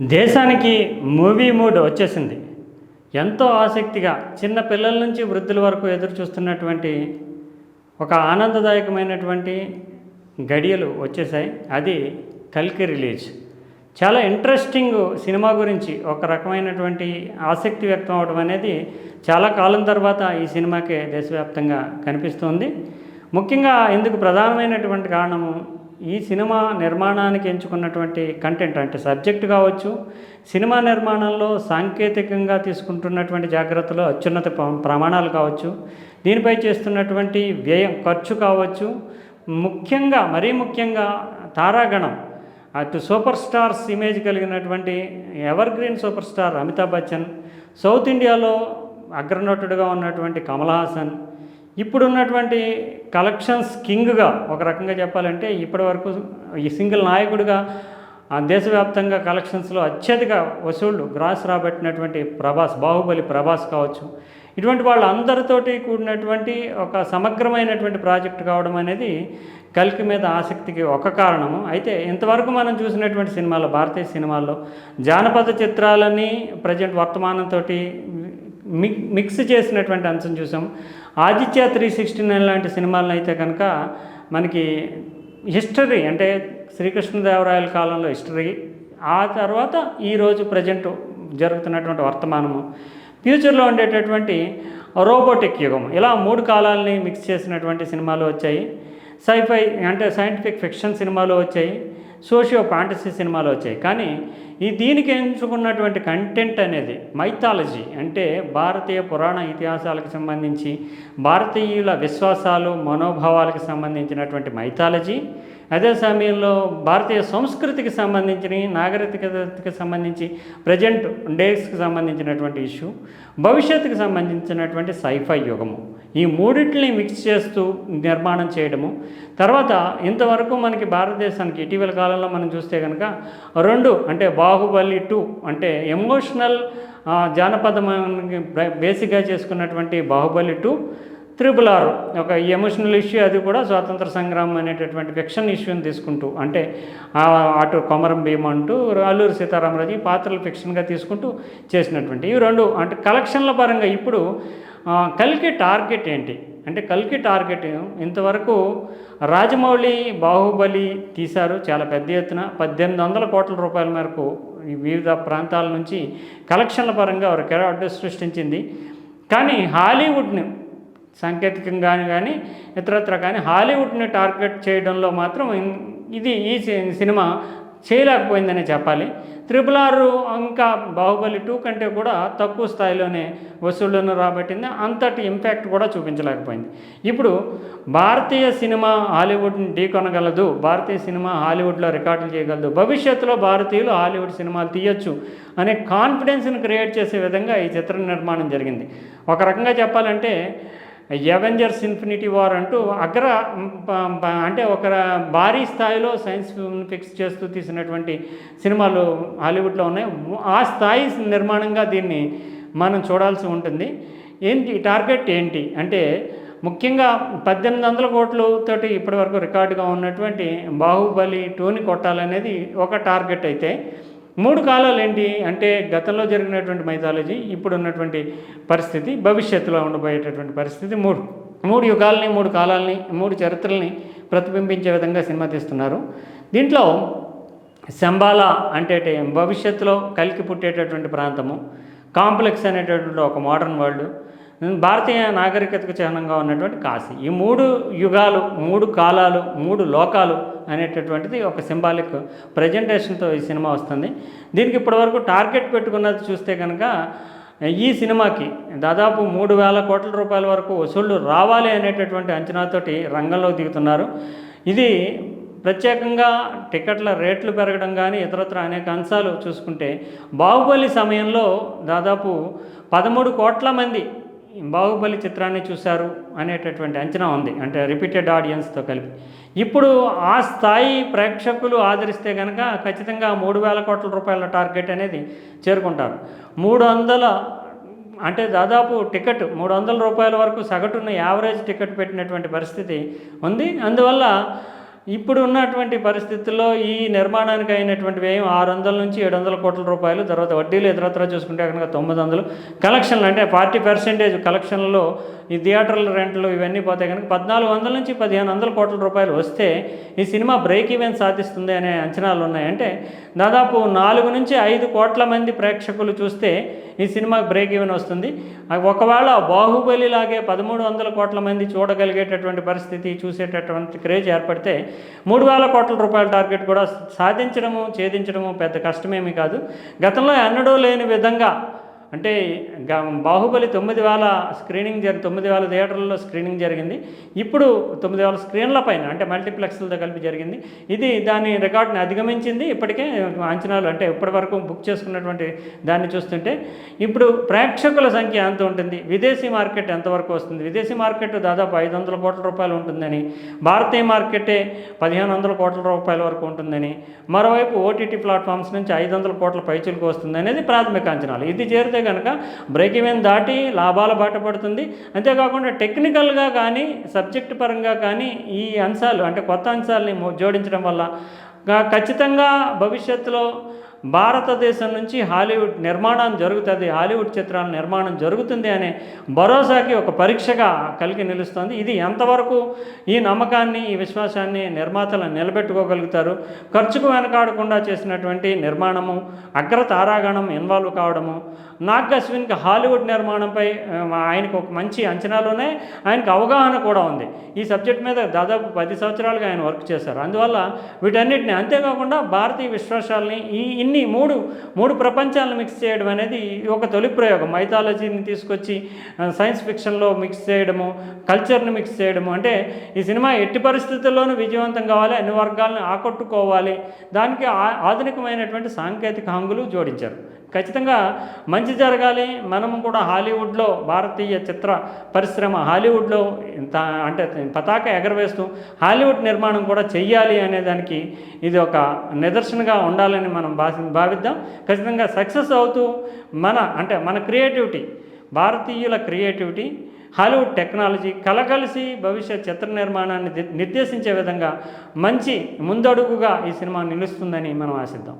దేశానికి movie mood వచ్చేసింది. ఎంతో ఆసక్తిగా చిన్న పిల్లల నుంచి వృద్ధుల వరకు ఎదురు చూస్తున్నటువంటి ఒక ఆనందదాయకమైనటువంటి గడియలు వచ్చేసాయి అది కల్కి రిలీజ్. చాలా ఇంట్రెస్టింగ్ సినిమా గురించి ఒక రకమైనటువంటి ఆసక్తి వ్యక్తం అవడం అనేది చాలా కాలం తర్వాత ఈ సినిమాకే దేశవ్యాప్తంగా కనిపిస్తుంది. ముఖ్యంగా ఇందుకు ప్రధానమైనటువంటి కారణము ఈ సినిమా నిర్మాణానికి ఎంచుకున్నటువంటి కంటెంట్ అంటే సబ్జెక్ట్ కావచ్చు సినిమా నిర్మాణంలో సాంకేతికంగా తీసుకుంటున్నటువంటి జాగ్రత్తలు అత్యున్నత ప్రమాణాలు కావచ్చు దీనిపై చేస్తున్నటువంటి వ్యయం ఖర్చు కావచ్చు ముఖ్యంగా మరీ ముఖ్యంగా తారాగణం అటు సూపర్ స్టార్స్ ఇమేజ్ కలిగినటువంటి evergreen super star Amitabh Bachchan south ఇండియాలో అగ్రనటుడుగా ఉన్నటువంటి కమల్ హాసన్ ఇప్పుడున్నటువంటి కలెక్షన్స్ కింగ్గా ఒక రకంగా చెప్పాలంటే ఇప్పటివరకు ఈ సింగిల్ నాయకుడిగా ఆ దేశవ్యాప్తంగా కలెక్షన్స్లో అత్యధిక వసూళ్ళు గ్రాస్ రాబట్టినటువంటి ప్రభాస్ బాహుబలి ప్రభాస్ కావచ్చు. ఇటువంటి వాళ్ళందరితోటి కూడినటువంటి ఒక సమగ్రమైనటువంటి ప్రాజెక్ట్ కావడం అనేది కల్కి మీద ఆసక్తికి ఒక కారణము. అయితే ఇంతవరకు మనం చూసినటువంటి సినిమాల్లో భారతీయ సినిమాల్లో జానపద చిత్రాలని ప్రజెంట్ వర్తమానంతో మిక్స్ చేసినటువంటి అంశం చూసాం. ఆదిత్య త్రీ సిక్స్టీ నైన్ లాంటి సినిమాలను అయితే కనుక మనకి హిస్టరీ అంటే శ్రీకృష్ణదేవరాయల కాలంలో హిస్టరీ ఆ తర్వాత ఈరోజు ప్రజెంట్ జరుగుతున్నటువంటి వర్తమానము. ఫ్యూచర్లో ఉండేటటువంటి రోబోటిక్ యుగం ఇలా మూడు కాలాలని మిక్స్ చేసినటువంటి సినిమాలు వచ్చాయి. సైఫై అంటే సైంటిఫిక్ ఫిక్షన్ సినిమాలు వచ్చాయి. సోషియో ఫ్యాంటసీ సినిమాలు వచ్చాయి. కానీ ఈ దీనికి ఎంచుకున్నటువంటి కంటెంట్ అనేది మైథాలజీ అంటే భారతీయ పురాణ ఇతిహాసాలకు సంబంధించి భారతీయుల విశ్వాసాలు మనోభావాలకు సంబంధించినటువంటి మైథాలజీ అదే సమయంలో భారతీయ సంస్కృతికి సంబంధించిన నాగరికతకి సంబంధించి ప్రజెంట్ డేస్కి సంబంధించినటువంటి ఇష్యూ భవిష్యత్తుకు సంబంధించినటువంటి సైఫై యుగము. ఈ మూడింటిని మిక్స్ చేస్తూ నిర్మాణం చేయడము. తర్వాత ఇంతవరకు మనకి భారతదేశానికి ఇటీవల కాలంలో మనం చూస్తే కనుక రెండు అంటే బాహుబలి టూ అంటే ఎమోషనల్ జానపదం బేసిక్గా చేసుకున్నటువంటి బాహుబలి టూ త్రిబుల్ ఆర్ ఒక ఎమోషనల్ ఇష్యూ అది కూడా స్వాతంత్ర సంగ్రామం అనేటటువంటి ఫిక్షన్ ఇష్యూని తీసుకుంటూ అంటే అటు కొమరం భీమ అంటూ అల్లూరు సీతారామరాజు ఈ పాత్రలు ఫిక్షన్గా తీసుకుంటూ చేసినటువంటి ఇవి రెండు. అంటే కలెక్షన్ల పరంగా ఇప్పుడు కల్కి టార్గెట్ ఏంటి? అంటే కల్కి టార్గెట్ ఇంతవరకు రాజమౌళి బాహుబలి తీశారు చాలా పెద్ద ఎత్తున. పద్దెనిమిది వందల కోట్ల రూపాయల మేరకు వివిధ ప్రాంతాల నుంచి కలెక్షన్ల పరంగా ఒక కెరాట్ సృష్టించింది. కానీ హాలీవుడ్ని సాంకేతికంగా కానీ ఇతరత్ర కానీ హాలీవుడ్ని టార్గెట్ చేయడంలో మాత్రం ఇది ఈ సి- సినిమా చేయలేకపోయిందనే చెప్పాలి. త్రిపుల్ ఆర్ ఇంకా బాహుబలి టూ కంటే కూడా తక్కువ స్థాయిలోనే వసూళ్ళను రాబట్టింది. అంతటి ఇంపాక్ట్ కూడా చూపించలేకపోయింది. ఇప్పుడు భారతీయ సినిమా హాలీవుడ్ని ఢీకొనగలదు భారతీయ సినిమా హాలీవుడ్లో రికార్డులు చేయగలదు. భవిష్యత్తులో భారతీయులు హాలీవుడ్ సినిమాలు తీయొచ్చు అనే కాన్ఫిడెన్స్ని క్రియేట్ చేసే విధంగా ఈ చిత్ర నిర్మాణం జరిగింది. ఒక రకంగా చెప్పాలంటే ఎవెంజర్స్ ఇన్ఫినిటీ వార్ అంటూ అగ్ర అంటే ఒక భారీ స్థాయిలో సైన్స్ ఫిక్స్ చేస్తూ తీసినటువంటి సినిమాలు హాలీవుడ్లో ఉన్నాయి. ఆ స్థాయి నిర్మాణంగా దీన్ని మనం చూడాల్సి ఉంటుంది. ఏంటి టార్గెట్ ఏంటి? అంటే ముఖ్యంగా పద్దెనిమిది వందల కోట్లతోటి ఇప్పటివరకు రికార్డుగా ఉన్నటువంటి బాహుబలి టూని కొట్టాలనేది ఒక టార్గెట్ అయితే మూడు కాలాలు ఏంటి అంటే గతంలో జరిగినటువంటి మైథాలజీ ఇప్పుడు ఉన్నటువంటి పరిస్థితి భవిష్యత్తులో ఉండబోయేటటువంటి పరిస్థితి మూడు. మూడు యుగాలని మూడు కాలాలని మూడు చరిత్రల్ని ప్రతిబింబించే విధంగా సినిమా తీస్తున్నారు. దీంట్లో శంబాల అంటే భవిష్యత్తులో కలికి పుట్టేటటువంటి ప్రాంతము కాంప్లెక్స్ అనేటటువంటి ఒక మోడర్న్ వరల్డ్ భారతీయ నాగరికతకు చిహ్నంగా ఉన్నటువంటి కాశీ. ఈ మూడు యుగాలు మూడు కాలాలు మూడు లోకాలు అనేటటువంటిది ఒక సింబాలిక్ ప్రజెంటేషన్తో ఈ సినిమా వస్తుంది. దీనికి ఇప్పటివరకు టార్గెట్ పెట్టుకున్నది చూస్తే కనుక ఈ సినిమాకి దాదాపు మూడు వేల కోట్ల రూపాయల వరకు వసూళ్ళు రావాలి అనేటటువంటి అంచనాతోటి రంగంలో దిగుతున్నారు. ఇది ప్రత్యేకంగా టికెట్ల రేట్లు పెరగడం కానీ ఇతరత్ర అనేక అంశాలు చూసుకుంటే బాహుబలి సమయంలో దాదాపు పదమూడు కోట్ల మంది బాహుబలి చిత్రాన్ని చూశారు అనేటటువంటి అంచనా ఉంది. అంటే రిపీటెడ్ ఆడియన్స్తో కలిపి. ఇప్పుడు ఆ స్థాయి ప్రేక్షకులు ఆదరిస్తే కనుక ఖచ్చితంగా మూడు వేల కోట్ల రూపాయల టార్గెట్ అనేది చేరుకుంటారు. మూడు వందల అంటే దాదాపు టికెట్ మూడు వందల రూపాయల వరకు సగటున యావరేజ్ టికెట్ పెట్టినటువంటి పరిస్థితి ఉంది. అందువల్ల ఇప్పుడు ఉన్నటువంటి పరిస్థితుల్లో ఈ నిర్మాణానికి అయినటువంటి వ్యయం ఆరు వందల నుంచి ఏడు వందల కోట్ల రూపాయలు తర్వాత వడ్డీలు ఇతరత్ర చూసుకుంటే కనుక తొమ్మిది వందలు. కలెక్షన్లు అంటే ఫార్టీ పర్సెంటేజ్ కలెక్షన్లో ఈ థియేటర్ల రెంట్లు ఇవన్నీ పోతే కనుక పద్నాలుగు వందల నుంచి పదిహేను వందల కోట్ల రూపాయలు వస్తే ఈ సినిమా బ్రేక్ ఈవెన్ సాధిస్తుంది అనే అంచనాలు ఉన్నాయంటే దాదాపు నాలుగు నుంచి ఐదు కోట్ల మంది ప్రేక్షకులు చూస్తే ఈ సినిమా బ్రేక్ ఈవెన్ వస్తుంది. ఒకవేళ బాహుబలి లాగే పదమూడు వందల కోట్ల మంది చూడగలిగేటటువంటి పరిస్థితి చూసేటటువంటి క్రేజ్ ఏర్పడితే మూడు వేల కోట్ల రూపాయల టార్గెట్ కూడా సాధించడము ఛేదించడము పెద్ద కష్టమేమీ కాదు. గతంలో ఎన్నడూ లేని విధంగా అంటే బాహుబలి తొమ్మిది వేల స్క్రీనింగ్ జరి తొమ్మిది వేల థియేటర్లలో స్క్రీనింగ్ జరిగింది. ఇప్పుడు తొమ్మిది వేల స్క్రీన్ల పైన అంటే మల్టీప్లెక్స్లతో కలిపి జరిగింది. ఇది దాని రికార్డుని అధిగమించింది. ఇప్పటికే అంచనాలు అంటే ఇప్పటివరకు బుక్ చేసుకున్నటువంటి దాన్ని చూస్తుంటే ఇప్పుడు ప్రేక్షకుల సంఖ్య ఎంత ఉంటుంది? విదేశీ మార్కెట్ ఎంతవరకు వస్తుంది? విదేశీ మార్కెట్ దాదాపు ఐదు వందల కోట్ల రూపాయలు ఉంటుందని భారతీయ మార్కెటే పదిహేను వందల కోట్ల రూపాయల వరకు ఉంటుందని మరోవైపు ఓటీటీ ప్లాట్ఫామ్స్ నుంచి ఐదు వందల కోట్ల పైచులకు వస్తుంది అనేది ప్రాథమిక అంచనాలు. ఇది చేరితే కనుక బ్రేక్ ఈవెన్ దాటి లాభాల బాట పడుతుంది అంతేకాకుండా టెక్నికల్గా కానీ సబ్జెక్ట్ పరంగా కానీ ఈ అంశాలు అంటే కొత్త అంశాలని జోడించడం వల్ల ఖచ్చితంగా భవిష్యత్తులో భారతదేశం నుంచి హాలీవుడ్ నిర్మాణం జరుగుతుంది. హాలీవుడ్ చిత్రాల నిర్మాణం జరుగుతుంది అనే భరోసాకి ఒక పరీక్షగా కలిగి నిలుస్తుంది. ఇది ఎంతవరకు ఈ నమ్మకాన్ని ఈ విశ్వాసాన్ని నిర్మాతలు నిలబెట్టుకోగలుగుతారు? ఖర్చుకు వెనకాడకుండా చేసినటువంటి నిర్మాణము అగ్ర తారాగణం ఇన్వాల్వ్ కావడము నాగ్ అశ్విన్కి హాలీవుడ్ నిర్మాణంపై ఆయనకు ఒక మంచి అంచనాలోనే ఆయనకు అవగాహన కూడా ఉంది. ఈ సబ్జెక్ట్ మీద దాదాపు పది సంవత్సరాలుగా ఆయన వర్క్ చేశారు. అందువల్ల వీటన్నిటిని అంతేకాకుండా భారతీయ విశ్వాసాలని ఈ ఇన్ని మూడు మూడు ప్రపంచాలను మిక్స్ చేయడం అనేది ఒక తొలి ప్రయోగం. మైథాలజీని తీసుకొచ్చి సైన్స్ ఫిక్షన్లో మిక్స్ చేయడము కల్చర్ని మిక్స్ చేయడము. అంటే ఈ సినిమా ఎట్టి పరిస్థితుల్లోనూ విజయవంతం కావాలి అన్ని వర్గాలను ఆకట్టుకోవాలి. దానికి ఆ- ఆధునికమైనటువంటి సాంకేతిక హంగులు జోడించారు. ఖచ్చితంగా మంచి జరగాలి. మనము కూడా హాలీవుడ్లో భారతీయ చిత్ర పరిశ్రమ హాలీవుడ్లో ఇంత అంటే పతాక ఎగరవేస్తూ హాలీవుడ్ నిర్మాణం కూడా చెయ్యాలి అనే దానికి ఇది ఒక నిదర్శనగా ఉండాలని మనం భావి భావిద్దాం. ఖచ్చితంగా సక్సెస్ అవుతూ మన అంటే మన క్రియేటివిటీ భారతీయుల క్రియేటివిటీ హాలీవుడ్ టెక్నాలజీ కలకలిసి భవిష్యత్ చిత్ర నిర్మాణాన్ని నిర్దేశించే విధంగా మంచి ముందడుగుగా ఈ సినిమా నిలుస్తుందని మనం ఆశిద్దాం.